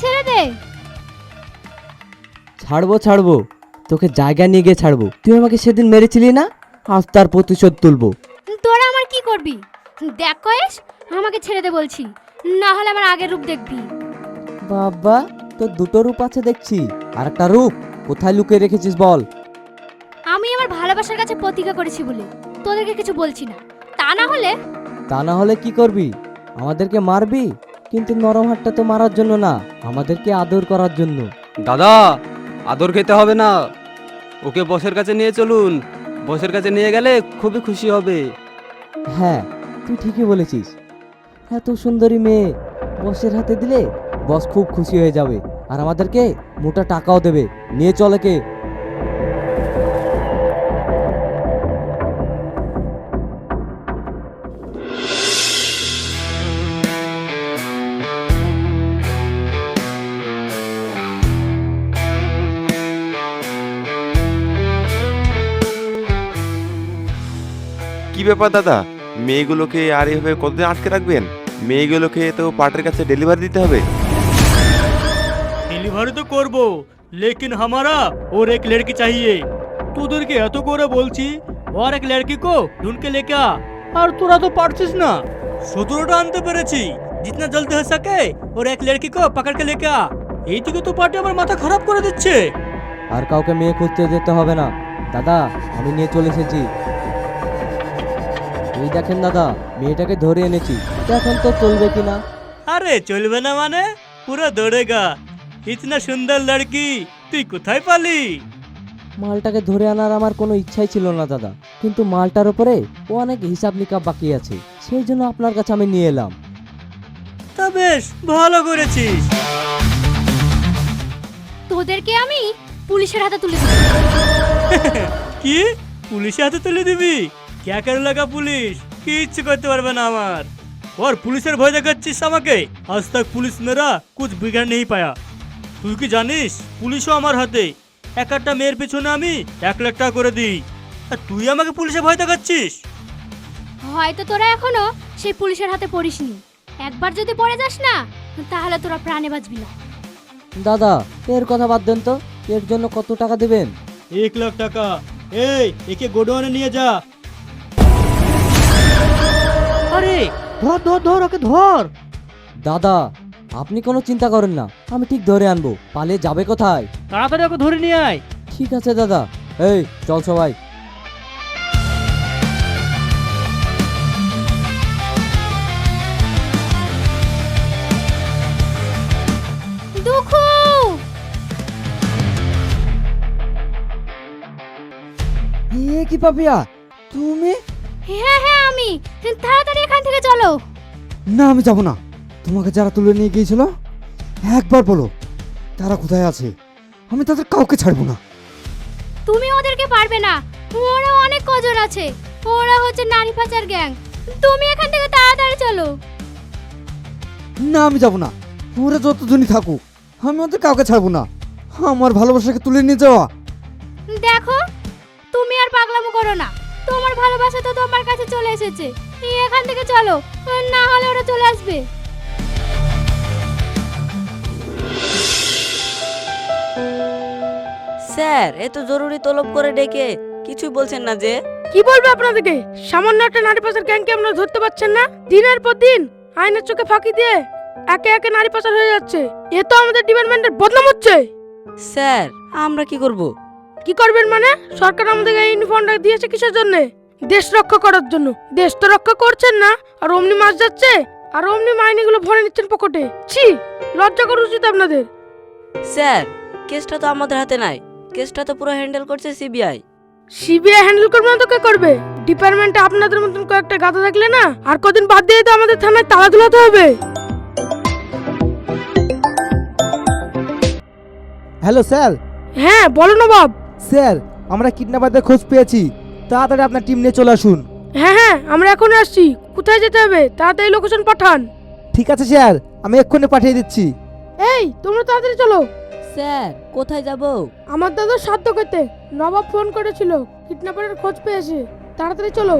ছেড়ে দে। ছাড়বো ছাড়বো। তোকে জায়গা নিয়ে গিয়ে ছাড়বো। তুই আমাকে সেদিন মেরেছিলি না? আজ তার প্রতিশোধ তুলবো। তোরা আমার কি করবি? দেখ কয়েস আমাকে ছেড়ে দে বলছি। না হলে আমার আগের রূপ দেখবি। বাবা তোর দুটো রূপ আছে দেখছি। আর একটা রূপ। কোথায় লুকিয়ে রেখেছিস বল। আমি আমার ভালোবাসার কাছে প্রতিজ্ঞা করেছি বলে। তোদেরকে কিছু বলছি না। তা না হলে? তা না হলে কি করবি? আমাদেরকে মারবি? কিন্তু নরম হাটটা তো মারার জন্য না আমাদেরকে আদর করার জন্য। দাদা আদর খেতে হবে না। ওকে বসের কাছে নিয়ে চলুন। বসের কাছে নিয়ে গেলে খুবই খুশি হবে। হ্যাঁ তুই ঠিকই বলেছিস। এত সুন্দরী মেয়ে বসের হাতে দিলে বস খুব খুশি হয়ে যাবে। আর আমাদেরকে মোটা টাকাও দেবে। নিয়ে চলে কে কি ব্যাপার দাদা? মেয়েগুলোকে আর এভাবে কতদিন আটকে রাখবেন? মেয়েগুলোকে তো পার্টের কাছে ডেলিভারি দিতে হবে। ডেলিভারি তো করব লেকিন হামারা ওর এক লড়কি চাইয়ে তোদেরকে এত করে বলছি ওর এক লড়কি কো ঢুনকে লেকা আর তোরা তো পারছিস না। সতেরোটা আনতে পেরেছি জিতনা জলতে হয়ে সাকে ওর এক লড়কি কো পাকাড়কে লেকা এইদিকে তো পার্টি আমার মাথা খারাপ করে দিচ্ছে। আর কাউকে মেয়ে খুঁজতে যেতে হবে না। দাদা আমি নিয়ে চলে এসেছি। এই দেখেন দাদা মেয়েটাকে ধরে এনেছি। এখন তো চলবে কি না আরে চলবে না মানে? পুরো দৌড়েগা ইতনা সুন্দর লড়কি তুই কোথায় পালি? মালটাকে ধরে আনার আমার কোনো ইচ্ছাই ছিল না দাদা। কিন্তু মালটার উপরে ও অনেক হিসাব নিকাব বাকি আছে। সেই জন্য আপনার কাছে আমি নিয়ে এলাম। তা বেশ ভালো করেছিস। তোদেরকে আমি পুলিশের হাতে তুলে দিই কি? পুলিশের হাতে তুলে দিবি? ক্যা করে লাগা পুলিশ কিচ্ছু করতে পারবে না আমার ওর পুলিশের ভয় দেখাচ্ছিস আমাকে আজ তক পুলিশ মেরা কুছ বিগাড় নেই পায়া তুই কি জানিস পুলিশও আমার হাতে এক একটা মেয়ের পিছনে আমি এক লাখ টাকা করে দিই আর তুই আমাকে পুলিশে ভয় দেখাচ্ছিস হয়তো তোরা এখনও সেই পুলিশের হাতে পড়িসনি। একবার যদি পড়ে যাস না তাহলে তোরা প্রাণে বাঁচবি না। দাদা এর কথা বাদ দেন তো। এর জন্য কত টাকা দেবেন? এক লাখ টাকা। এই একে গোডাউনে নিয়ে যা। আরে ধর ধর ধর ওকে ধর। দাদা আপনি কোনো চিন্তা করেন না আমি ঠিক ধরে আনব পালিয়ে যাবে কোথায়? তাড়াতাড়ি ওকে ধরে নিয়ে আয়। ঠিক আছে দাদা। এই চল সবাই। কি পাপিয়া? তুমি? হ্যাঁ হ্যাঁ আমি। তাড়াতাড়ি এখান থেকে চলো। না আমি যাব না। তোমাকে যারা তুলে নিয়ে গিয়েছিল একবার বলো তারা কোথায় আছে? আমি তাদের কাউকে ছাড়বো না। তুমি ওদেরকে পারবে না। ওরা অনেক কজন আছে। ওরা হচ্ছে নারী পাচার গ্যাং। তুমি এখান থেকে তাড়াতাড়ি চলো। না আমি যাব না। ওরা যতজনই থাকুক আমি ওদের কাউকে ছাড়বো না। আমার ভালোবাসাকে তুলে নিয়ে যাওয়া। দেখো তুমি আর পাগলামো করো না। তোমার ভালোবাসা তো তোমার কাছে চলে এসেছে। এখান থেকে চলো না হলে ওরা চলে আসবে। স্যার এত জরুরি তলব করে ডেকে কিছুই বলছেন না যে। কি বলব আপনাদেরকে? সামান্য একটা নারী পাচার গ্যাংকে আপনারা ধরতে পারছেন না? দিনের পর দিন আইনের চোখে ফাঁকি দিয়ে একে একে নারী পাচার হয়ে যাচ্ছে। এ তো আমাদের ডিপার্টমেন্টের বদনাম হচ্ছে। স্যার আমরা কি করব? কি করবেন মানে? সরকার আমাদের এই ইউনিফর্মটা দিয়েছে কিসের জন্য? দেশ রক্ষা করার জন্য। দেশ তো রক্ষা করছেন না। আর অমনি মাছ যাচ্ছে। আর অমনি মাইনেগুলো ভরে নিচ্ছেন পকেটে। ছি লজ্জা করা উচিত আপনাদের। স্যার কেসটা তো আমাদের হাতে নাই। কেসটা তো পুরো হ্যান্ডেল করছে সিবিআই সিবিআই হ্যান্ডেল করবে না তো কে করবে? ডিপার্টমেন্টে আপনাদের মতন কয়েকটা গাদা থাকলে না আর কদিন বাদ দিয়ে তো আমাদের থানায় তালা ঝুলাতে হবে। Hello sir. হ্যাঁ বলো নবাব। স্যার আমরা কিডন্যাপারদের খোঁজ পেয়েছি। তাড়াতাড়ি আপনার টিম নিয়ে চলে আসুন। হ্যাঁ হ্যাঁ আমরা এখন আসছি। কোথায় যেতে হবে? তাড়াতাড়ি লোকেশন পাঠান। ঠিক আছে স্যার আমি এক্ষুনি পাঠিয়ে দিচ্ছি। এই তোমরা তাড়াতাড়ি চলো। স্যার কোথায় যাব? আমার দাদা সাধ্য করতে নবাব ফোন করেছিল কিডন্যাপারের খোঁজ পেয়েছে। তাড়াতাড়ি চলো।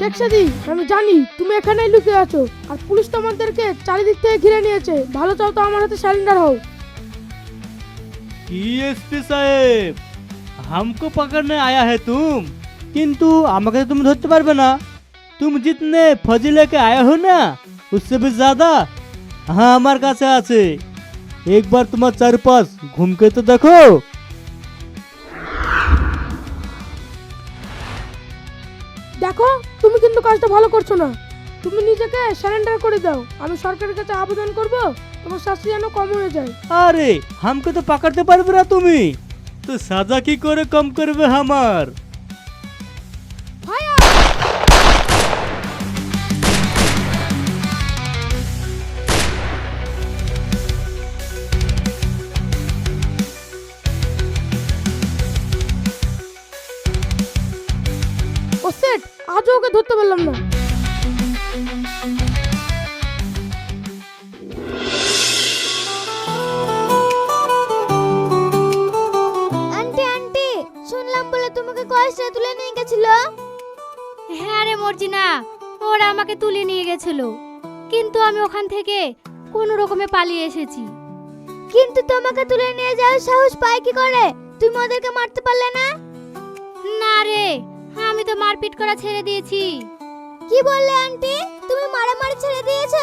শেখ সাদি আমি জানি তুমি এখানেই লুকিয়ে আছো আর পুলিশ তো আমাদেরকে চারিদিক থেকে ঘিরে নিয়েছে ভালো চাও তো আমার হাতে স্যালেন্ডার হও एसपी साहेब हमको पकड़ने आया है तुम किंतु আমাকে তো তুমি ধরতে পারবে না तुम जितने फौजी लेके आए हो ना उससे भी ज्यादा हाँ আমার কাছে আছে एक बार তোমার চারপাশ घूम के तो देखो দেখো তুমি কিন্তু কাজটা ভালো করছ না। তুমি নিজেকে সারেন্ডার করে দাও। আমি সরকারের কাছে আবেদন করব, তোমার শাস্তি যেন কম হয়ে যায়। আরে, হামকে তো পাকাতে পারবে না তুমি। তো সাজা কি করে কম করবে আমার? ধরতে পারলাম না। আন্টি আন্টি শুনলাম বলে তোমাকে কয়েসে তুলে নিয়ে গেছিল। হ্যাঁ রে মর্জিনা ওরা আমাকে তুলে নিয়ে গেছিল। কিন্তু আমি ওখান থেকে কোনো রকমে পালিয়ে এসেছি। কিন্তু তোমাকে তুলে নিয়ে যাওয়ার সাহস পায় কি করে? তুমি ওদেরকে মারতে পারলে না? না রে আমি তো মারপিট করা ছেড়ে দিয়েছি। কি বললে আন্টি? তুমি মারামারি ছেড়ে দিয়েছ?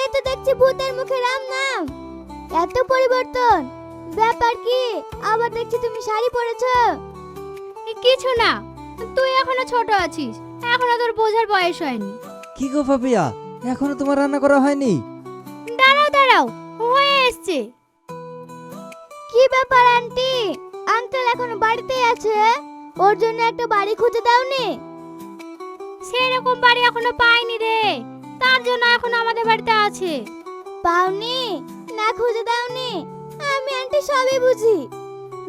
এই তো দেখছি ভূতের মুখে রাম নাম। এত পরিবর্তন। ব্যাপার কি? আবার দেখছি তুমি শাড়ি পরেছো। কিছু না তুই এখনও ছোট আছিস। এখনও তোর বোঝার বয়স হয়নি। কি গো পাপিয়া এখনও তোমার রান্না করা হয়নি? দাঁড়াও দাঁড়াও হয়ে এসছে। কি ব্যাপার আন্টি? আঙ্কেল এখনও বাড়িতে আছে? ওর জন্য একটা বাড়ি খুঁজে দাওনি? সেরকম বাড়ি এখনও পাইনি রে। তার জন্য এখন আমাদের বাড়িতে আছে। পাওনি? না খুঁজে দাওনি। আমি আন্টি সবই বুঝি।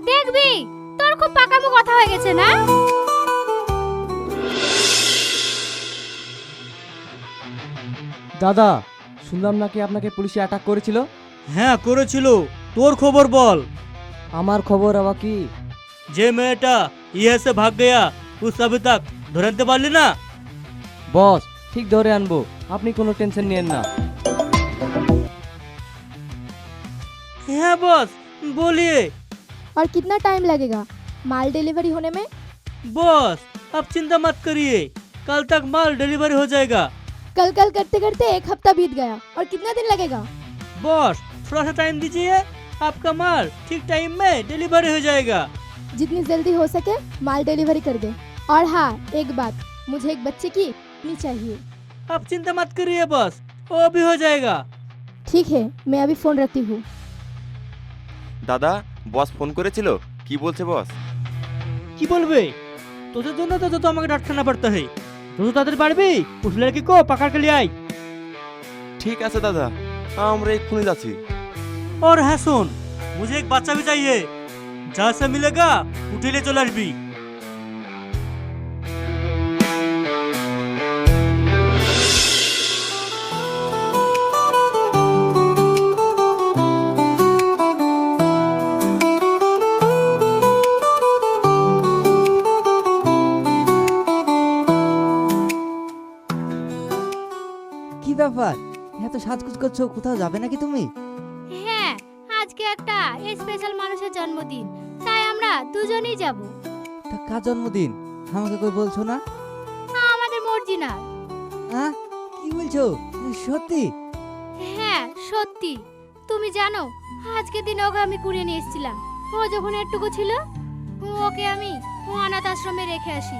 দেখবি তোর খুব পাকামো কথা হয়ে গেছে না? দাদা শুনলাম নাকি আপনাকে পুলিশে অ্যাটাক করেছিল? হ্যাঁ করেছিল। তোর খবর বল। আমার খবর আবার কি? যে মেয়েটা ইয়ে से भाग गया उस अभी तक ধরতে পারলি না বস ঠিক ধরে আনবো আপনি কোনো টেনশন নিয়েন না হ্যাঁ বস बोलिए और कितना टाइम लगेगा माल डिलीवरी होने में बॉस अब चिंता मत करिए कल तक माल डिलीवरी हो जाएगा कल कल करते करते एक हफ्ता बीत गया और कितना दिन लगेगा बॉस थोड़ा सा टाइम दीजिए आपका माल ठीक टाइम में डिलीवरी हो जाएगा जितनी जल्दी हो सके माल डिलीवरी कर दे और हाँ एक बात मुझे एक बच्चे की नहीं चाहिए आप चिंता मत करिए बॉस वो भी हो जाएगा ठीक है मैं अभी फोन रखती हूँ দাদা বস ফোন করেছিল কি বলছে বস কি বলবে তোদের জন্য তো তো আমাকে ডাক্তার না पड़ता है तो तो তাদের পারবি उस लड़की को पकड़ के ले आई ঠিক আছে দাদা আমরা এক্ষুনি যাচ্ছি और है सुन मुझे एक बच्चा भी चाहिए জাসা মিলেগা হোটেলে চলে আসবি। কি ব্যাপার? এত সাজগুজ করছ কোথাও যাবে নাকি তুমি? হ্যাঁ আজকে একটা স্পেশাল মানুষের জন্মদিন। আমরা দুজনেই যাব। তা কার জন্মদিন? আমাকে কই বলছো না? আমাদের মর্জিনা হ্যাঁ কি বলছো? সত্যি? হ্যাঁ সত্যি। তুমি জানো আজকে দিন ওকে আমি কুড়িয়ে নিয়ে এসেছিলাম। ও যখন একটুকু ছিল ওকে আমি অনাথ আশ্রমে রেখে আসি।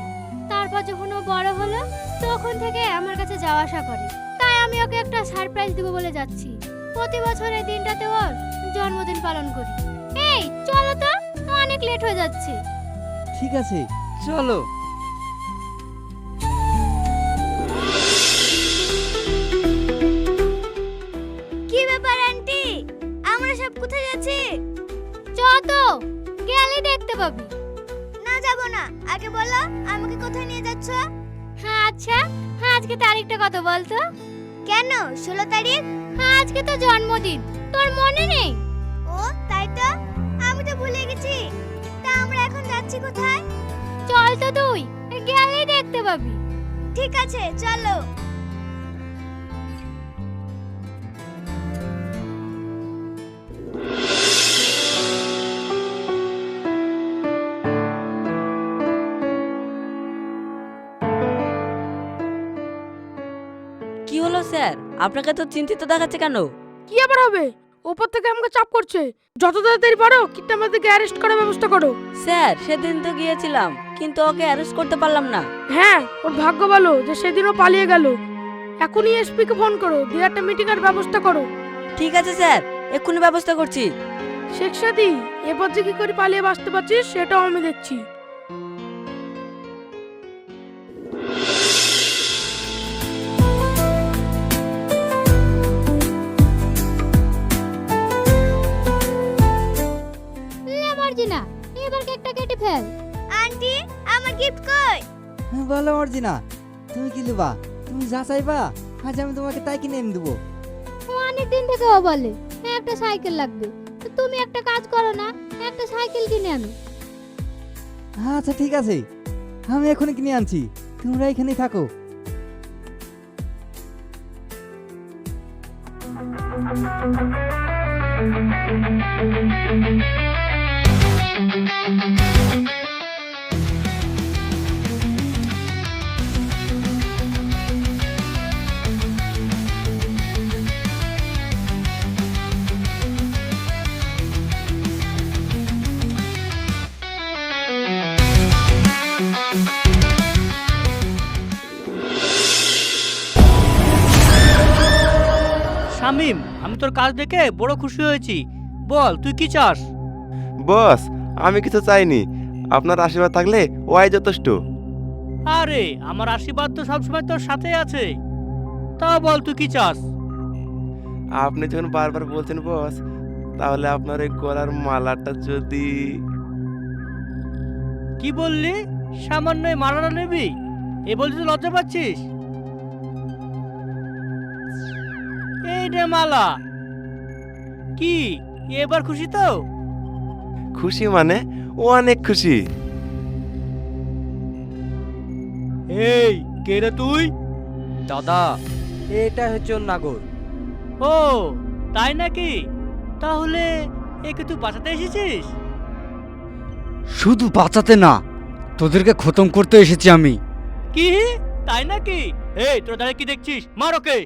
তারপর যখন ও বড় হলো তখন থেকে আমার কাছে যাওয়া আসা করে। তাই আমি ওকে একটা সারপ্রাইজ দেবো বলে যাচ্ছি। প্রতি বছর এই দিনটাতে ওর জন্মদিন পালন করি। অনেক লেট হয়ে যাচ্ছে। ঠিক আছে চলো। কি ব্যাপার আন্টি আমরা সব কোথায় যাচ্ছি? চ তো গেলে দেখতে পাবি। না যাব না। আগে বলো আমাকে কোথায় নিয়ে যাচ্ছ? হ্যাঁ আচ্ছা। হ্যাঁ আজকে তারিখটা কত বলতো। কেন? ষোলো তারিখ? হ্যাঁ আজকে তো জন্মদিন। তোর মনে নেই? যাচ্ছি কোথায়? চল তো তুই গেলেই দেখতে পাবি। ঠিক আছে চলো। কি হলো স্যার? আপনাকে তো চিন্তিত দেখাচ্ছে কেন? কি আবার হবে? ওপর থেকে আমাকে চাপ করছে। যত তাড়াতাড়ি পারো কিডন্যাপারদেরকে অ্যারেস্ট করার ব্যবস্থা করো। স্যার সেদিন তো গিয়েছিলাম কিন্তু ওকে অ্যারেস্ট করতে পারলাম না। হ্যাঁ ওর ভাগ্য ভালো যে সেদিনও পালিয়ে গেল। এখনই এসপি কে ফোন করো দিয়ে একটা মিটিং এর ব্যবস্থা করো। ঠিক আছে স্যার এক্ষুনি ব্যবস্থা করছি। শেখ সাদি এবার যে কি করে পালিয়ে বাঁচতে পারছিস সেটাও আমি দেখছি। বলো মর্জিনা তুমি কি নেবা তুমি যা চাইবা আজ আমি তোমাকে তাই কিনে এনে দেবো। অনেক দিন থেকে ও বলে একটা সাইকেল লাগবে। তো তুমি একটা কাজ করো না একটা সাইকেল কিনে আনো। আচ্ছা ঠিক আছে। আমি এখনই কিনে আনছি। তোমরা এখানেই থাকো। শামিম আমি তোর কাজ দেখে বড় খুশি হয়েছি। বল তুই কি চাস? বস আমি কিছু চাইনি। আপনার আশীর্বাদ থাকলে ওয়াই যথেষ্ট। আরে আমার আশীর্বাদ তো সবসময় তোর সাথে আছে। তা বল তুই কি চাস? আপনি যখন বারবার বলছেন বস তাহলে আপনার এই গলার মালাটা যদি কি বললি? সামান্য মালাটা নেবি? এ তুই লজ্জা পাচ্ছিস? রে মালা। কি এবার খুশি তো? খুশি মানে? ও অনেক খুশি। এই কে রে তুই? দাদা এটা হচ্ছে ওর নাগর। ও তাই নাকি? তাহলে একে তুই বাঁচাতে এসেছিস? শুধু বাঁচাতে না তোদেরকে খতম করতে এসেছি আমি। কি? তাই নাকি? এই তোর দাঁড়িয়ে কি দেখছিস? মার ওকে!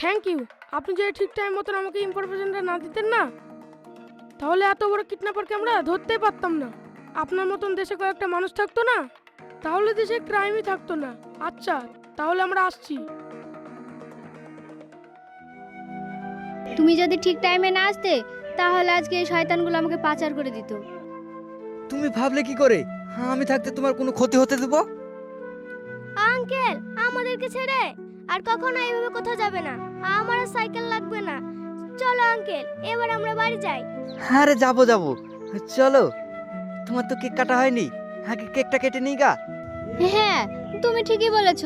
Thank you আপনি যদি ঠিক টাইম মতন আমাকে ইনফরমেশনটা না দিতেন না তাহলে এত বড় কিডন্যাপারকে আমরা ধরতেই পারতাম না। আপনার মতন দেশে কয়েকটা মানুষ থাকতো না তাহলে দেশে ক্রাইমই থাকতো না। আচ্ছা তাহলে আমরা আসছি। তুমি যদি ঠিক টাইমে না আসতে তাহলে আজকে এই শয়তানগুলো আমাকে পাচার করে দিত। তুমি ভাবলে কি করে? আমি থাকতে তোমার কোনো ক্ষতি হতে দেবো? আঙ্কেল আমাদেরকে ছেড়ে আর কখনো এইভাবে কোথাও যাবে না। আমার আর সাইকেল লাগবে না। চলো আঙ্কেল এবার আমরা বাড়ি যাই। আরে যাব যাব। চলো। তোমার তো কেক কাটা হয়নি। আগে কেকটা কেটে নিই গা? হ্যাঁ তুমি ঠিকই বলেছ।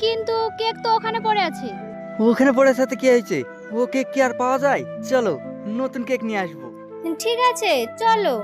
কিন্তু কেক তো ওখানে পড়ে আছে। ওখানে পড়ে সাথে কি হয়েছে? ও কেক কি আর পাওয়া যায়? চলো নতুন কেক নিয়ে আসব। ঠিক আছে চলো।